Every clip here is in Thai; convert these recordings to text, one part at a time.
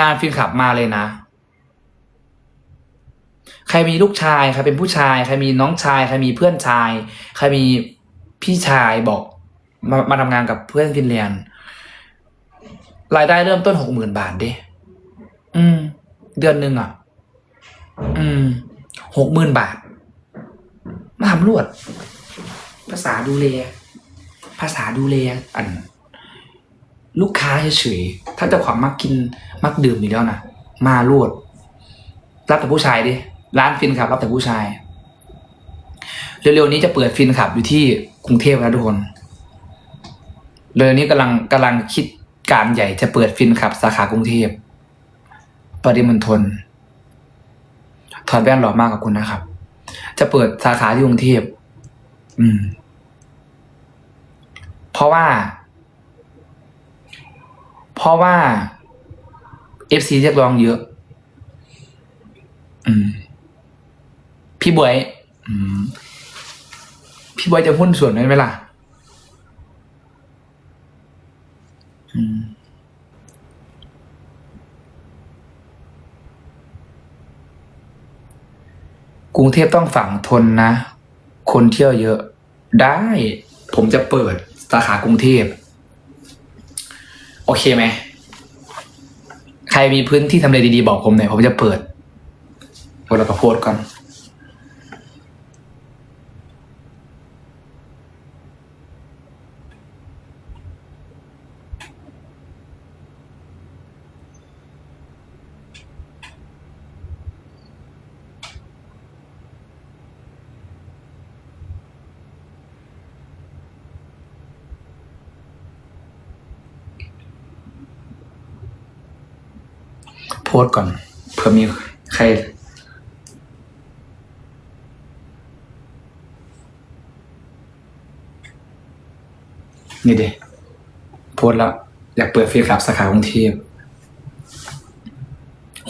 งานฟินขับมาเลยนะ ใครมีลูกชายใครเป็นผู้ชาย ใครมีน้องชาย ใครมีเพื่อนชาย ใครมีพี่ชายบอกมามาทำงานกับเพื่อนฟินแลนด์รายได้เริ่มต้นหกหมื่นบาทเด้อืม เดือนหนึ่งอะ อืมหกหมื่นบาท มาทำรวด ภาษาดูแลภาษาดูแลอัน ลูกค้าเฉยๆถ้าเจ้าของมักกินมักดื่มอยู่แล้วนะมารวด รับแต่ผู้ชายดิร้านฟินขับ รับแต่ผู้ชาย เร็วๆนี้จะเปิดฟินขับอยู่ที่กรุงเทพแล้วทุกคนเร็วๆนี้กำลังกำลังคิดการใหญ่จะเปิดฟินขับ สาขากรุงเทพปริมณฑลถอดแว่นหล่อมากกับคุณนะครับ จะเปิดสาขาที่กรุงเทพอืม เพราะว่า เพราะว่า FC เรียกร้องเยอะอพี่บวยพี่บวยจะหุ้นส่วนไหมล่ะกรุงเทพต้องฝังทนนะ คนเที่ยวเยอะ ได้ ผมจะเปิดสาขากรุงเทพ โอเคไหม ใครมีพื้นที่ทำเลดีๆบอกผมหน่อยผมจะเปิดเดี๋ยวเราประโพสก่อน โพสก่อนเผื่อมีใครนี่เดโพสแล้ว อยากเปิดฟซคลับสาขากรุงเทพ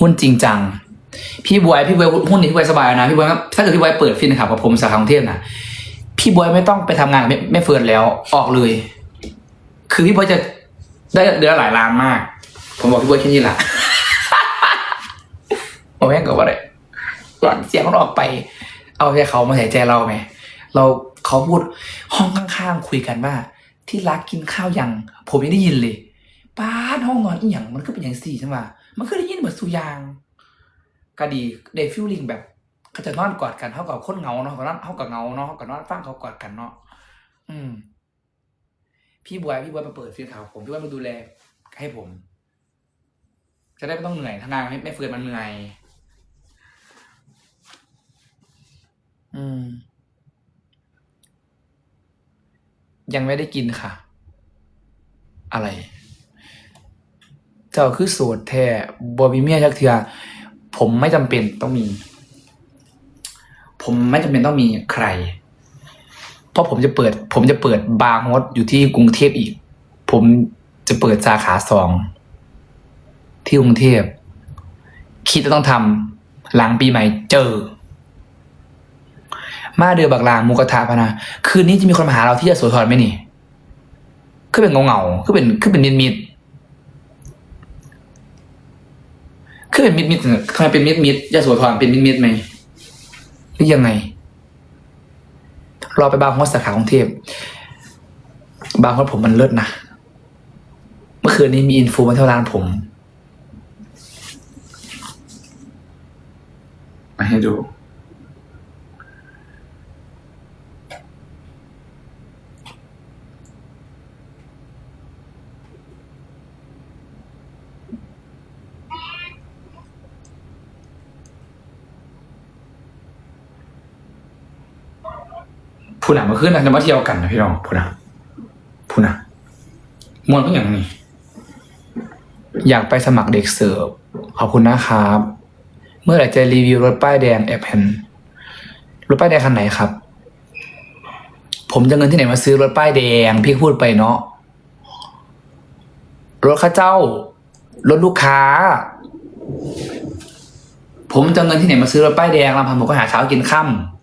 หุ้นจริงจัง พี่บวยพี่บวยหุ้นนี่พี่บวยสบายนะพี่บวยถ้าเกิดพี่บวยเปิดฟินขับกับผมสาขากรุงเทพนะพี่บวยไม่ต้องไปทำงานกับแม่แม่เฟิร์นแล้วออกเลย คือพี่บวยจะได้เดือนหลายล้านมาก ผมบอกพี่บวยแค่นี้แหละ โอ้แม่งกับอะไรหลังเสียงมันออกไป เอาใจเขามาใส่ใจเราไหมเราเขาพูดห้องข้างๆคุยกันว่า ที่รักกินข้าวยัง ผมยังได้ยินเลยป้าห้องนอนอีหยังมันก็เป็นอย่างสี่ใช่ไหมมันก็ได้ยินเหมือนสุยางก็ดีเดฟิลลิ่งแบบเขาจะนอนกอดกันเท่ากับคนเงาเนาะเขานอนเท่ากับเงาเนาะเขากับนอนฟังเขากอดกันเนาะอืม พี่บวยพี่บวยมาเปิดฟิลข่าวผมพี่บวยมาดูแลให้ผม จะได้ไม่ต้องเหนื่อยทำงานไม่ไม่เฟื่อนมันเหนื่อย ยังไม่ได้กินค่ะ อะไร เจ้าคือโสดแท้บอมีเมียจักเทือ ผมไม่จำเป็นต้องมี ผมไม่จำเป็นต้องมีใคร เพราะผมจะเปิด ผมจะเปิดบาร์โฮสอยู่ที่กรุงเทพอีก ผมจะเปิดสาขาสองที่กรุงเทพคิดจะต้องทำหลังปีใหม่เจอ มาเดือบักลางหมูกระทะพะนะคืนนี้จะมีคนมาหาเราที่จะโสธรไหมนี่คือเป็นเงาเงาคือเป็นคือเป็นมิดมิดคือเป็นมิดมิดทำไมเป็นมิดมิดยะโสธรเป็นมิดมิดไหมหรือยังไงรอไปบางฮอสสาขากรุงเทพบางฮอสผมมันเลิศนะเมื่อคืนนี้มีอินฟูมาเที่ยวร้านผมมาให้ดู ผู้หนังมาขึ้นนะจะมาเที่ยวกันนะพี่น้องผู้หนังผู้หนังมวนก็อย่างนี้ อยากไปสมัครเด็กเสิร์ฟขอบคุณนะครับ เมื่อไหร่จะรีวิวรถป้ายแดงแอบเห็นรถป้ายแดงคันไหนครับ ผมจะเงินที่ไหนมาซื้อรถป้ายแดง พี่พูดไปเนาะรถข้าเจ้ารถลูกค้า ผมจะเงินที่ไหนมาซื้อรถป้ายแดงลำพังผมก็หาเช้ากินค่ำ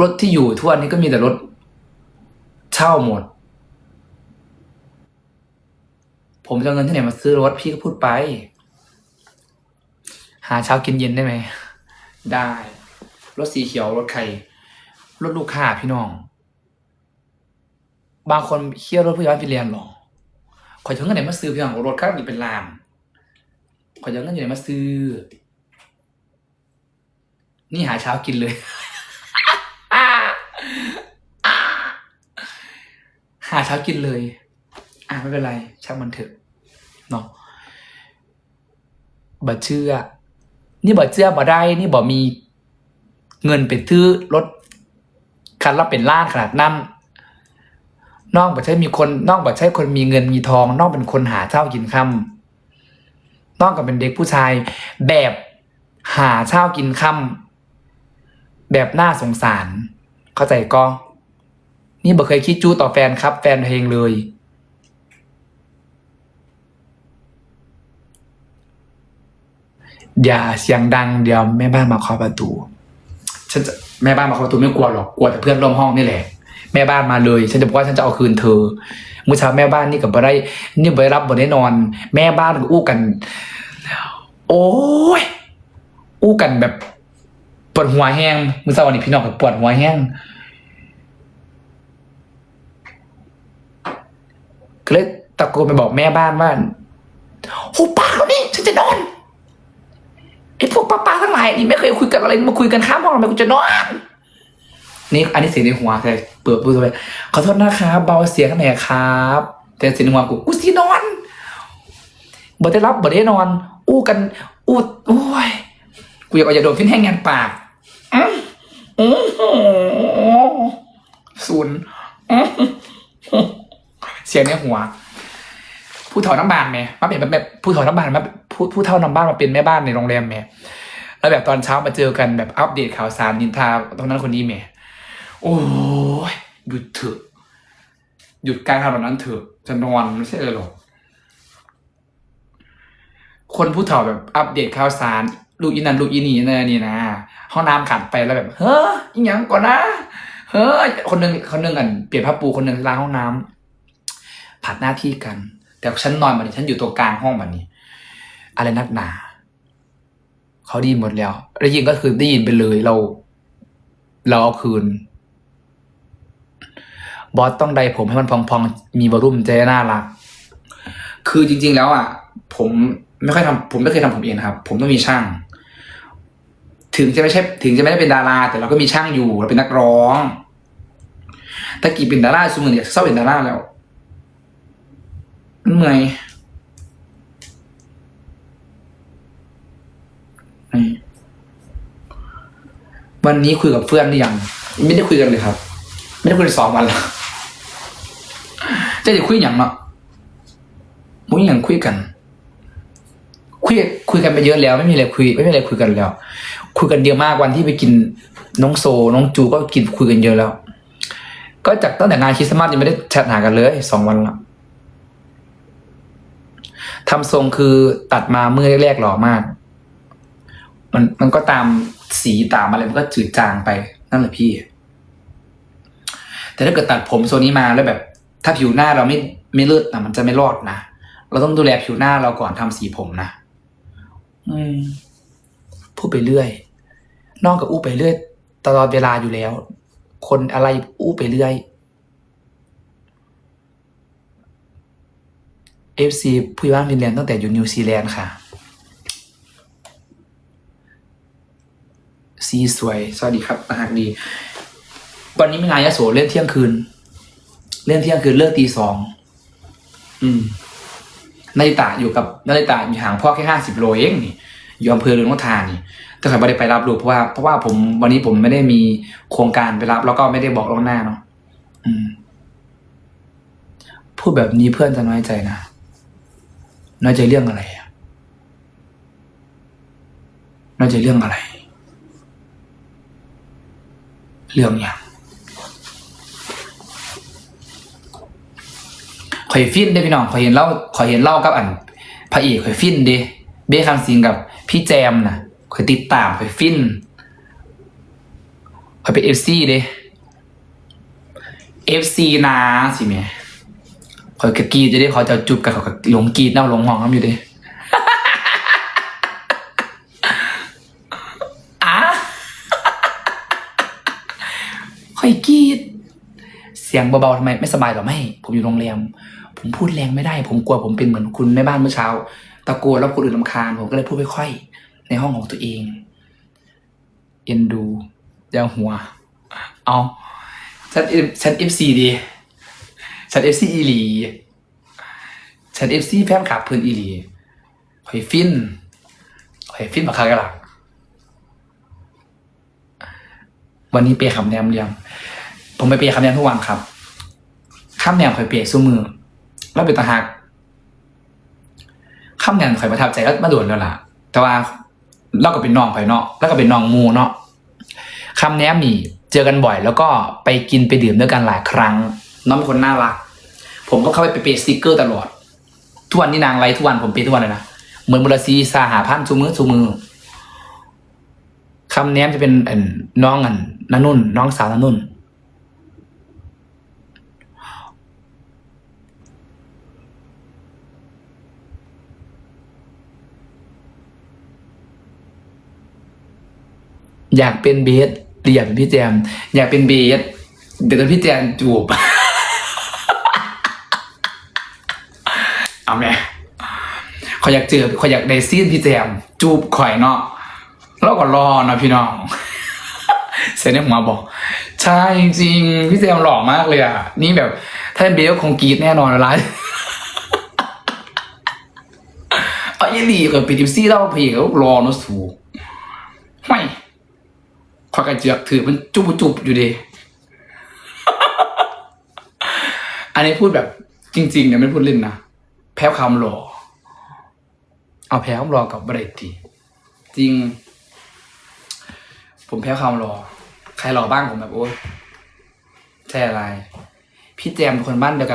รถที่อยู่ทั่วนี้ก็มีแต่รถเช่าหมด ผมจะเอาเงินที่ไหนมาซื้อรถพี่ก็พูดไป หาเช้ากินเย็นได้ไหม ได้ รถสีเขียวรถใคร รถลูกค้าพี่น้อง บางคนเคี่ยวรถผู้ใหญ่บ้านไปเรียนหรอขอยจะเงินไหนมาซื้อพี่น้องรถข้างนี้เป็นลาม ขอยจะเงินอยู่ไหนมาซื้อ นี่หาเช้ากินเลย หาเช้ากินเลย อะไม่เป็นไรช่างมันเถอะเนาะบ่เชื่อ นี่บ่เชื่อบ่ได้ นี่บ่มีเงินไปซื้อรถคันละเป็นล้านขนาดนั้นนอกบ่ใช่มีคนนอกบ่ใช่คนมีเงินมีทอง นอกเป็นคนหาเช้ากินค่ำนอกกับเป็นเด็กผู้ชาย แบบหาเช้ากินค่ำแบบน่าสงสาร เข้าใจก็ นี่บ่เคยคิดจู้ต่อแฟนครับ แฟนเพลงเลย อย่าเสียงดังเดี๋ยวแม่บ้านมาเคาะประตู ฉันจะแม่บ้านมาเคาะประตูไม่กลัวหรอกกลัวแต่เพื่อนร่วมห้องนี่แหละ แม่บ้านมาเลย ฉันจะบอกว่าฉันจะเอาคืนเธอเมื่อเช้าแม่บ้านนี่กับบ่ได้นี่บ่ได้รับบ่ได้นอน แม่บ้านก็อู้กัน โอ้ยอู้กันแบบปวดหัวแห้งเมื่อเช้าวันนี้พี่น้องกับปวดหัวแห้งก็เลย ตะโกนไปบอกแม่บ้านว่าหูปากแล้วนี่ฉันจะนอนไอ้พวกป้าป้าๆทั้งหลายนี่ไม่เคยคุยกันอะไรมาคุยกันข้ามห้องทำไมกูจะนอนนี่อันนี้เสียงในหัวแต่เปิดพูดไปขอโทษนะครับเบาเสียงหน่อยครับ แต่เสียงในหัวกูกูสินอนบ่ได้รับบ่ได้นอน อู้กัน อู้โอ้ยกูอยากเอาอย่าโดนขึ้นแห้งงานปากอืออือศูนย์เสียงในหัว ผู้เฒ่าน้ำบานแม่มาเป็นแบบผู้เฒ่าน้ำบานมาผู้ผู้เฒ่าน้ำบ้านมาเป็นแม่บ้านในโรงแรมแม่แล้วแบบตอนเช้ามาเจอกันแบบอัปเดตข่าวสารนินทาตรงนั้นคนนี้แม่โอ้ยหยุดเถอะหยุดการทำแบบนั้นเถอะจะนอนไม่ใช่เลยหรอกคนผู้เฒ่าแบบอัปเดตข่าวสารลูกอีนันลูกอีนี่นั่นนี่นะห้องน้ำขาดไปแล้วแบบ เฮ้ออีหยังก่อนนะเฮ้อคนหนึ่งคนหนึ่งกันเปลี่ยนผ้าปูคนหนึ่งล้างห้องน้ำผัดหน้าที่กัน แต่ฉันนอนมาดิฉันอยู่ตัวกลางห้องแบบนี้ อะไรนักหนาเขาไดีหมดแล้วได้ยินก็คือได้ยินไปเลยเรา เราเอาคืน บอสต้องใดผมให้มันพองๆ มีวอลุ่มใจน่ารัก คือจริง ๆ แล้วอะ ผมไม่ค่อยทำผมไม่เคยทำผมเองนะครับ ผมต้องมีช่าง ถึงจะไม่ใช่ ถึงจะไม่ได้เป็นดารา แต่เราก็มีช่างอยู่เราเป็นนักร้องตะกี้เป็นดาราสมมติอยากเศร้าเป็นดาราแล้ว มันเมื่อยวันนี้คุยกับเพื่อนหรือยัง ไม่ได้คุยกันเลยครับ ไม่ได้คุยกันสองวันแล้วจะจะคุยอย่างเนาะมุ้ยอย่างคุยกัน คุยคุยกันไปเยอะแล้ว ไม่มีอะไรคุย ไม่มีอะไรคุยกันแล้ว คุยกันเยอะมากวันที่ไปกินน้องโซ น้องจูก็กินคุยกันเยอะแล้ว ก็จากตั้งแต่งานคริสต์มาสยังไม่ได้แชทหากันเลยสองวันละ ทำทรงคือตัดมาเมื่อแรกๆหล่อมาก มันมันก็ตามสีตามอะไรมันก็จืดจางไปนั่นแหละพี่ แต่ถ้าเกิดตัดผมโซนนี้มาแล้วแบบ ถ้าผิวหน้าเราไม่ไม่เลิศนะมันจะไม่รอดนะเราต้องดูแลผิวหน้าเราก่อนทำสีผมนะอืมพูดไปเรื่อยนอกกับอู้ไปเรื่อยตลอดเวลาอยู่แล้ว คนอะไรอู้ไปเรื่อย FC ผู้ย่างฟินแลนด์ตั้งแต่อยู่นิวซีแลนด์ค่ะ ซีสวย สวัสดีครับอาหารดี วันนี้ไมีงานยะโสเล่นเที่ยงคืน เล่นเที่ยงคืนเลิกตีสอง อืมนาริตาอยู่กับนาริตาอยู่ห่างพ่อแค่ห้าสิบโลเองนี่อยู่อำเภอเรือนทานี่แต่ใครไม่ได้ไปรับลูกเพราะว่าเพราะว่าผมวันนี้ผมไม่ได้มีโครงการไปรับ แล้วก็ไม่ได้บอกล่วงหน้าเนาะพูดแบบนี้เพื่อนจะน้อยใจนะ น้อยใจเรื่องอะไรน้อยใจเรื่องอะไร เรื่องอย่างข่อยฟินได้พี่น้องข่อยเห็นเล่าข่อยเห็นเล่ากับอันพระเอกข่อยฟินเด้เบ้คำสิงกับพี่แจมนะข่อยติดตามข่อยฟินข่อยเป็นเอฟซีเด้เอฟซีนะสิเมีย คอยกะกีจะได้เขาจะจุบกับเขากะหลงกีดน้าหลงหองน้ำอยู่ดิอะคอยกีด เสียงเบาๆทำไมไม่สบายหรอไม่ ผมอยู่โรงแรม ผมพูดแรงไม่ได้ ผมกลัวผมเป็นเหมือนคุณแม่บ้านเมื่อเช้า ตะโกนแล้วคนอื่นลำคาญ ผมก็เลยพูดค่อยๆ ในห้องของตัวเอง เอ็นดูยาหัว เอาฉันฉันเอฟซีดี ฉันเอฟซีอีหลีฉันเอฟซีแฟนคลับเพื่อนอีหลีข่อยฟินข่อยฟินมาคักกันละวันนี้เปย์คำแนมเรียงผมไปเปย์คำแนมทุกวันครับคำแนมข่อยเปย์สู้มือ แล้วเป็นตาหักคำแนมข่อยประทับใจแล้วมาโดนแล้วล่ะ แต่ว่าเราก็เป็นน้องขอยเนาะแล้วก็เป็นน้องมูเนาะคำแนมนี่เจอกันบ่อย แล้วก็ไปกินไปดื่มด้วยกันหลายครั้ง น้องเป็นคนน่ารัก ผมก็เข้าไปเปย์สติกเกอร์ตลอด ทุกวันนี่นางไลฟ์ทุกวันผมเปย์ทุกวันเลยนะ เหมือนบุรซีสาหาพันชูมือชูมือคำแนมจะเป็นน้องอันนันนุ่น น้องสาวนันนุ่น อยากเป็นเบสหรืออยากเป็นพี่แจม อยากเป็นเบสเดี๋ยวพี่แจมจูบ เอาแม่ขอยอยากเจอขอยอยากได้ซีนพี่แจม จูบข่อยเนาะแล้วก็รอเนาะพี่น้องเซนในหัวบอก ใช่จริงพี่แจมหล่อมากเลยอะ นี่แบบ ถ้าเป็นเบสคงกรีดแน่นอนละเอายี่หลีกับปีดิซี่เล่าเพลงรอเนาะสูไม่ขอยกระเจือกถือมันจุบจุบอยู่ดีอันนี้พูดแบบจริงๆเนี่ยไม่พูดเล่นนะ แพ้ความหล่อเอาแพ้ความหล่อกับบรดทีจริง ผมแพ้ความหล่อใครหล่อบ้างผมแบบโอ๊ยใช่อะไร พี่แจมเป็นคนบ้านเดียวกัน